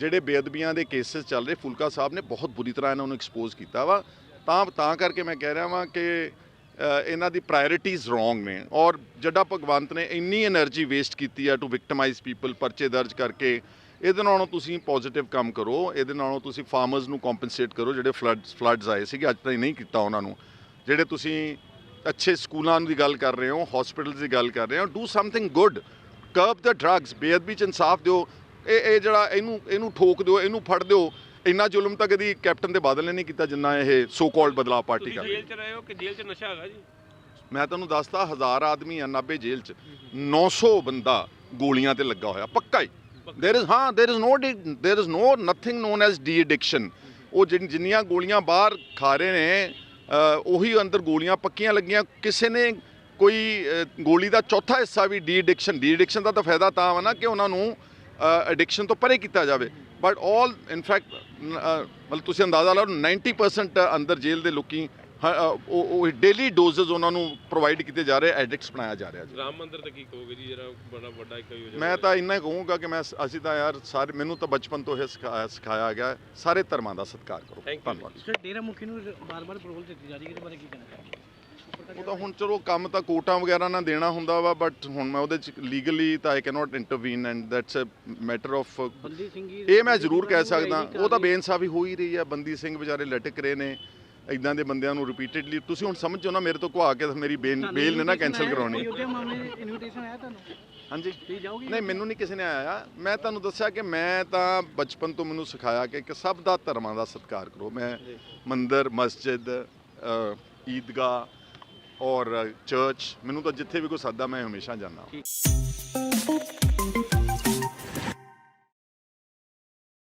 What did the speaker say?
ਜਿਹੜੇ ਬੇਅਦਬੀਆਂ ਦੇ ਕੇਸਸ ਚੱਲ ਰਹੇ, ਫੁਲਕਾ ਸਾਹਿਬ ਨੇ ਬਹੁਤ ਬੁਰੀ ਤਰ੍ਹਾਂ ਇਹਨਾਂ ਨੂੰ ਐਕਸਪੋਜ਼ ਕੀਤਾ ਵਾ। ਤਾਂ ਤਾਂ ਕਰਕੇ ਮੈਂ ਕਹਿ ਰਿਹਾ ਵਾਂ ਕਿ ਇਹਨਾਂ ਦੀ ਪ੍ਰਾਇੋਰਟੀਆਂ ਰੋਂਗ ਨੇ। ਔਰ ਜੱਡਾ ਭਗਵੰਤ ਨੇ ਇੰਨੀ એનર્ਜੀ ਵੇਸਟ ਕੀਤੀ ਆ ਟੂ ਵਿਕਟਮਾਈਜ਼ ਪੀਪਲ ਪਰਚੇ ਦਰਜ ਕਰਕੇ। ਇਹਦੇ ਨਾਲੋਂ ਤੁਸੀਂ ਪੋਜ਼ਿਟਿਵ ਕੰਮ ਕਰੋ। ਇਹਦੇ ਨਾਲੋਂ ਤੁਸੀਂ ਫਾਰਮਰਸ ਨੂੰ ਕੰਪਨਸੇਟ ਕਰੋ, ਜਿਹੜੇ ਫਲੱਡਸ ਫਲੱਡਸ ਆਏ ਸੀਗੇ। ਅੱਜ ਤਾਈਂ ਨਹੀਂ ਕੀਤਾ ਉਹਨਾਂ ਨੂੰ। ਜਿਹੜੇ ਤੁਸੀਂ ਅੱਛੇ ਸਕੂਲਾਂ ਦੀ ਗੱਲ ਕਰ ਰਹੇ ਹੋ ਹਸਪੀਟਲਸ ਦੀ ਗੱਲ ਕਰ ਰਹੇ ਹੋ do something good curb the drugs ਬੇਅਦਬੀ ਚ ਇਨਸਾਫ ਦਿਓ। ਇਹ ਇਹ ਜਿਹੜਾ ਇਹਨੂੰ ਇਹਨੂੰ ਠੋਕ ਦਿਓ ਇਹਨੂੰ ਫੜ ਦਿਓ ਇੰਨਾ ਜ਼ੁਲਮ ਤਾਂ ਕਦੀ ਕੈਪਟਨ ਦੇ ਬਾਦਲ ਨੇ ਨਹੀਂ ਕੀਤਾ ਜਿੰਨਾ ਇਹ ਸੋ ਕਾਲਡ ਬਦਲਾਅ ਪਾਰਟੀ ਤੁਸੀਂ ਕਰ ਰਹੀ ਹੈ ਜੇਲ੍ਹ 'ਚ ਰਹੇ ਹੋ ਕਿ ਜੇਲ੍ਹ 'ਚ ਨਸ਼ਾ ਹੈਗਾ ਜੀ ਮੈਂ ਤੁਹਾਨੂੰ ਦੱਸਦਾ ਹਜ਼ਾਰ ਆਦਮੀ ਆ ਨਾਭੇ ਜੇਲ੍ਹ ਚ 900 ਬੰਦਾ ਗੋਲੀਆਂ ਤੇ ਲੱਗਾ ਹੋਇਆ ਪੱਕਾ ਹੀ देयर इज ਹਾਂ there is no there is no nothing known as de-addiction ਉਹ ਜਿਨ- ਜਿੰਨੀਆਂ ਗੋਲੀਆਂ ਬਾਹਰ ਖਾ ਰਹੇ ਨੇ ਅ, ਉਹੀ ਅੰਦਰ ਗੋਲੀਆਂ ਪੱਕੀਆਂ ਲੱਗੀਆਂ ਕਿਸੇ ਨੇ ਕੋਈ ਅ, ਗੋਲੀ ਦਾ ਚੌਥਾ ਹਿੱਸਾ ਵੀ ਡੀ ਐਡਿਕਸ਼ਨ ਡੀ ਐਡਿਕਸ਼ਨ ਦਾ ਤਾਂ ਫਾਇਦਾ ਤਾਂ ਵਾ ਨਾ ਕਿ ਉਹਨਾਂ ਨੂੰ ਐਡਿਕਸ਼ਨ ਤੋਂ ਪਰੇ ਕੀਤਾ ਜਾਵੇ। ਬਟ ਆਲ ਇਨ ਫੈਕਟ ਮਤਲਬ ਤੁਸੀਂ ਅੰਦਾਜ਼ਾ ਲਾਓ 90% ਅੰਦਰ ਜੇਲ੍ਹ ਦੇ ਲੋਕੀ ਉਹ ਉਹ ਡੇਲੀ ਡੋਜ਼ਸ ਉਹਨਾਂ ਨੂੰ ਪ੍ਰੋਵਾਈਡ ਕੀਤੇ ਜਾ ਰਹੇ ਐਡਿਕਟਸ ਬਣਾਇਆ ਜਾ ਰਿਹਾ ਜੀ। ਰਾਮ ਮੰਦਿਰ ਤੇ ਕੀ ਕਹੋਗੇ ਜੀ? ਜਿਹੜਾ ਬੜਾ ਵੱਡਾ ਇੱਕ ਯੋਜਨਾ ਮੈਂ ਤਾਂ ਇੰਨਾ ਹੀ ਕਹੂੰਗਾ ਕਿ ਮੈਂ ਅਸੀਂ ਤਾਂ ਯਾਰ ਸਾਰੇ ਮੈਨੂੰ ਤਾਂ ਬਚਪਨ ਤੋਂ ਇਹ ਸਿਖਾਇਆ ਸਿਖਾਇਆ ਗਿਆ ਸਾਰੇ ਧਰਮਾਂ ਦਾ ਸਤਿਕਾਰ ਕਰੋ. ਧੰਨਵਾਦ। ਸਰ ਡੇਰਾ ਮੁਖੀ ਨੂੰ ਬਾਰ-ਬਾਰ ਪ੍ਰੋਬਲ ਦਿੱਤੀ ਜਾ ਰਹੀ ਹੈ ਇਹਦੇ ਬਾਰੇ ਕੀ ਕਹਿਣਾ ਚਾਹੁੰਦੇ ਉਹ ਤਾਂ ਹੁਣ ਚਲੋ ਕੰਮ ਤਾਂ ਕੋਟਾਂ ਵਗੈਰਾ ਨਾਲ ਦੇਣਾ ਹੁੰਦਾ ਵਾ ਬਟ ਹੁਣ ਮੈਂ ਉਹਦੇ ਚ ਲੀਗਲੀ ਤਾਂ I cannot intervene and that's a matter of bandi Singh ji ਇਹ ਮੈਂ ਜ਼ਰੂਰ ਕਹਿ ਸਕਦਾ। ਉਹ ਤਾਂ ਬੇਇਨਸਾਫੀ ਹੋ ਹੀ ਰਹੀ ਹੈ ਬੰਦੀ ਸਿੰਘ ਵਿਚਾਰੇ ਲਟਕ ਰਹੇ ਨੇ ਇਦਾਂ ਦੇ ਬੰਦਿਆਂ ਨੂੰ ਰਿਪੀਟਡਲੀ ਤੁਸੀਂ ਹੁਣ ਸਮਝੋ ਨਾ ਮੇਰੇ ਤੋਂ ਆ ਕੇ ਮੇਰੀ ਬੇਲ ਨੇ ਨਾ ਕੈਨਸਲ ਕਰਾਉਣੀ। ਅਯੋਧਿਆ ਮਾਮਲੇ ਇਨਵੀਟੇਸ਼ਨ ਆਇਆ ਤੁਹਾਨੂੰ? ਹਾਂਜੀ। ਨਹੀਂ ਮੈਨੂੰ ਨਹੀਂ ਕਿਸੇ ਨੇ ਆਇਆ। ਮੈਂ ਤੁਹਾਨੂੰ ਦੱਸਿਆ ਕਿ ਮੈਂ ਤਾਂ ਬਚਪਨ ਤੋਂ ਮੈਨੂੰ ਸਿਖਾਇਆ ਕਿ ਕਿ ਸਭ ਦਾ ਧਰਮਾਂ ਦਾ ਸਤਿਕਾਰ ਕਰੋ। ਮੈਂ ਮੰਦਿਰ ਮਸਜਿਦ ਈਦਗਾਹ ਔਰ ਚਰਚ ਮੈਨੂੰ ਤਾਂ ਜਿੱਥੇ ਵੀ ਕੋਈ ਸੱਦਾ ਮੈਂ ਹਮੇਸ਼ਾ ਜਾਂਦਾ ਠੀਕ।